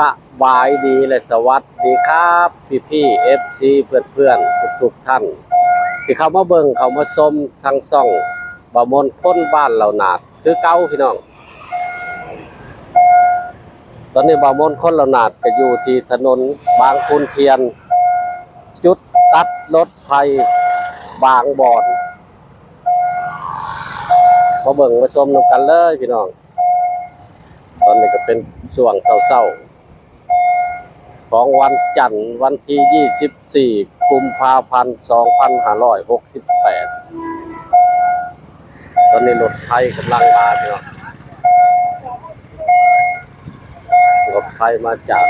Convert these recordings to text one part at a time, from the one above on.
สบายดีและสวัสดีครับพี่พี่เอฟซีเพื่อนเพื่อนทุกทุกท่าน ที่เขามาเบิ่งเขามาชมทางซ่องบะมนค้นบ้านเหล่านาดคือเก้าพี่น้อง ตอนนี้บะมนค้นเหล่านาดก็อยู่ที่ถนนบางคุณเทียน จุดตัดรถไฟบางบอนมาเบิ่งมาชมนำกันเลยพี่น้อง ตอนนี้ก็เป็นช่วงเศร้าๆ ของวันจันทร์วันที่ 24 กุมภาพันธ์ 2568 ตอนนี้รถไฟกำลังมาพี่น้องรถไฟมาจาก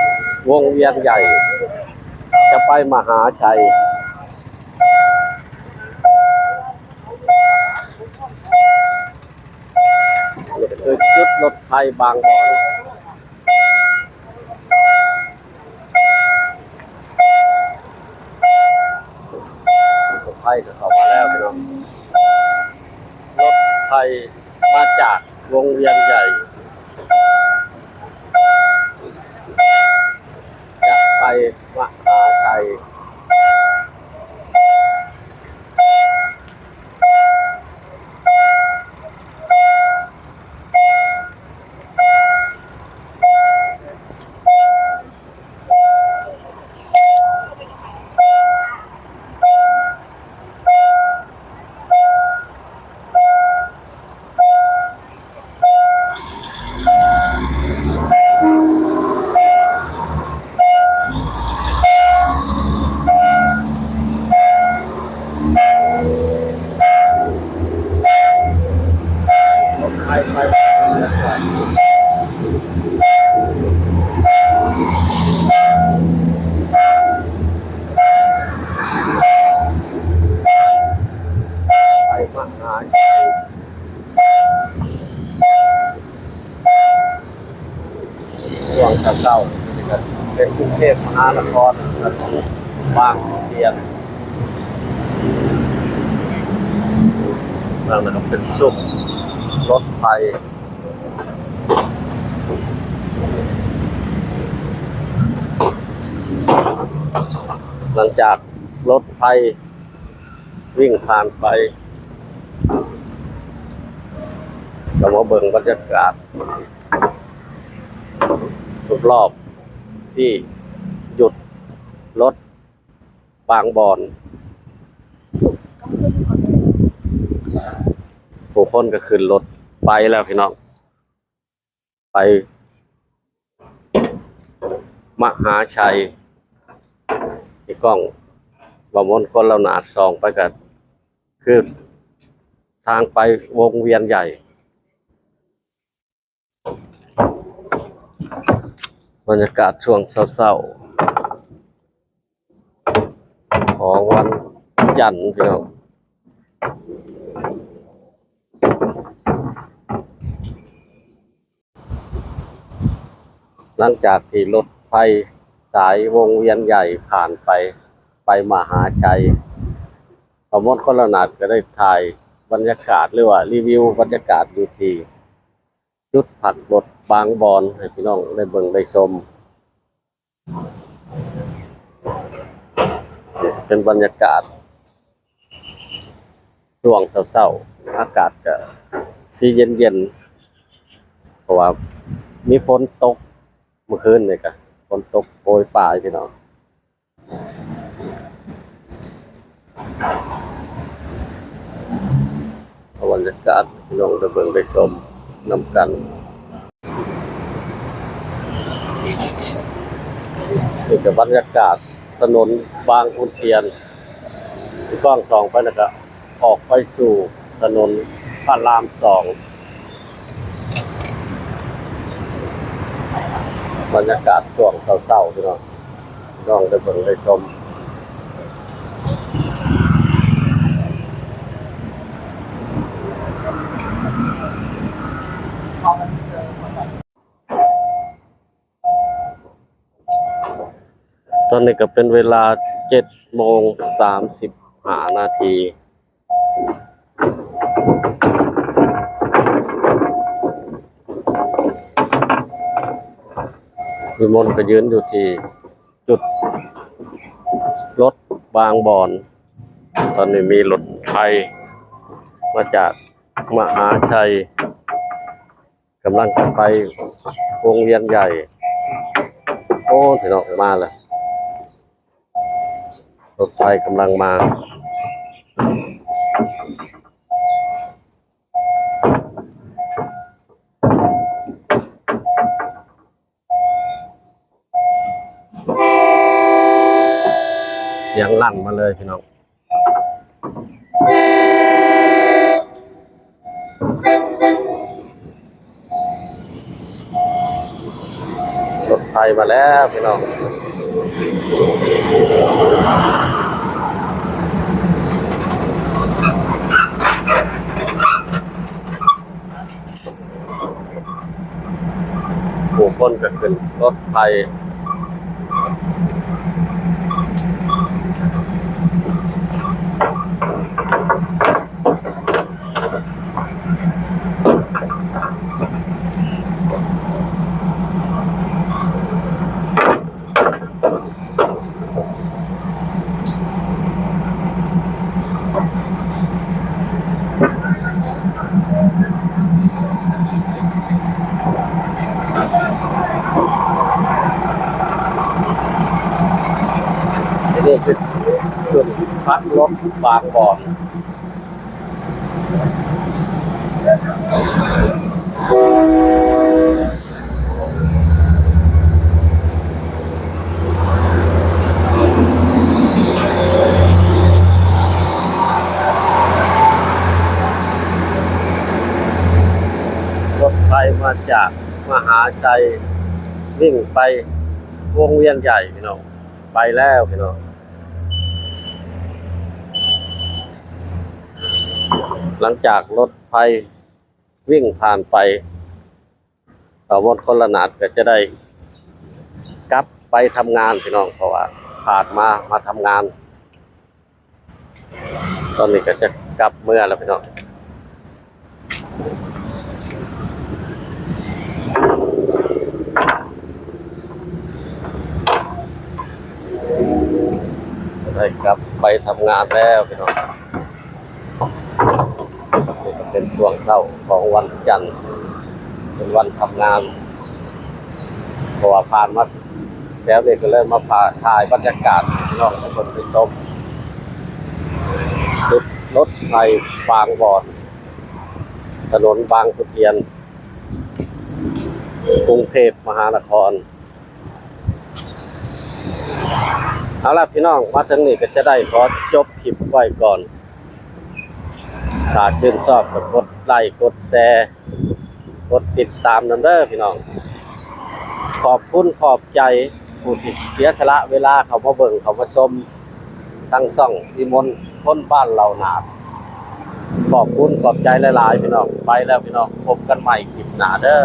วงเวียนใหญ่ จะไปมหาชัยจุดรถไฟบางบ่อ นรถไฟก็เข้ามาแล้วพี่น้องรถไทยมาจากวงเวียนใหญ่ จะไปมหาชัย รถไฟไปมหาชัยไปมหาชัย ช่วงเช้าเป็นกรุงเทพมหานครบางเทียนนั่นนะครับเป็นซุ้มรถไฟหลังจากรถไฟวิ่งผ่านไปเรามาเบิ่งบรรยากาศ รอบๆที่หยุดรถบางบอนผู้คนก็ขึ้นรถไปแล้วพี่น้องไป มหาชัยที่กล้องบอมนคนเราหนาดสองไปกันคือทางไปวงเวียนใหญ่ บรรยากาศช่วงเศร้าๆของวันจันทร์พี่น้องหลังจากที่รถไฟสายวงเวียนใหญ่ผ่านไปไปมหาชัยพอมดคนละนาดก็ได้ถ่ายบรรยากาศหรือว่ารีวิวบรรยากาศอยู่ที่ จุดผักรถบางบอนให้พี่น้องได้เบิ่งได้ชมเป็นบรรยากาศช่วงเศร้าๆอากาศก็สีเย็นๆเพราะว่ามีฝนตกเมื่อคืนนี่ก็ฝนตกโปรยปลายพี่น้องเอาบรรยากาศพี่น้องได้เบิ่งได้ชม นำกันนี่ก็บรรยากาศถนนบางขุนเทียนที่กล้องสองไปนะก็ออกไปสู่ถนนพระรามสองบรรยากาศช่วงเศร้าๆพี่น้องน้องได้เบิ่งได้ชม ตอนนี้ก็เป็นเวลาเจ็ดโมงสามสิบห้านาทีวิมลก็ยืนอยู่ที่จุดรถบางบอน ตอนนี้มีรถไฟมาจากมหาชัยกำลังจะไปวงเวียนใหญ่ โอ้ถึงออกมาแล้ว รถไฟกำลังมาเสียงลั่นมาเลยพี่น้องรถไฟมาแล้วพี่น้อง ผู้คนก็ขึ้นรถไทยนนี้คือจุด พักรถบางบ่อนรถไฟมาจากมหาชัยวิ่งไปวงเวียนใหญ่พี่น้องไปแล้วพี่น้อง หลังจากรถไฟวิ่งผ่านไปต่อมดคนละนาดก็จะได้กลับไปทำงานพี่น้องเพราะว่าผ่านมามาทำงาน ตอนนี้ก็จะกลับเมื่อแล้วพี่น้องได้กลับไปทำงานแล้วพี่น้องนี่ก็เป็น ช่วงเช้าของวันจันทร์ เป็นวันทำงานพราะว่าผ่านมาแล้วนี่ก็เริ่มมาพาถ่ายบรรยากาศน้องให้คนไปชมรถรถไฟบางบอนถนนบางขุนเทียน กรุงเทพมหานคร เอาล่ะพี่น้องมาถึงนี่ก็จะได้ขอจบคลิปไว้ก่อน ถ้าชื่นชอบก็กดไลค์กดแชร์กดติดตามนำเด้อพี่น้อง ขอบคุณขอบใจผู้ที่เสียสละเวลาเขามาเบิ่งเขามาชมทั้งซ่องที่มนต์คนบ้านเราหนาดขอบคุณขอบใจหลายๆพี่น้องไปแล้วพี่น้องพบกันใหม่คลิปหน้าเด้อ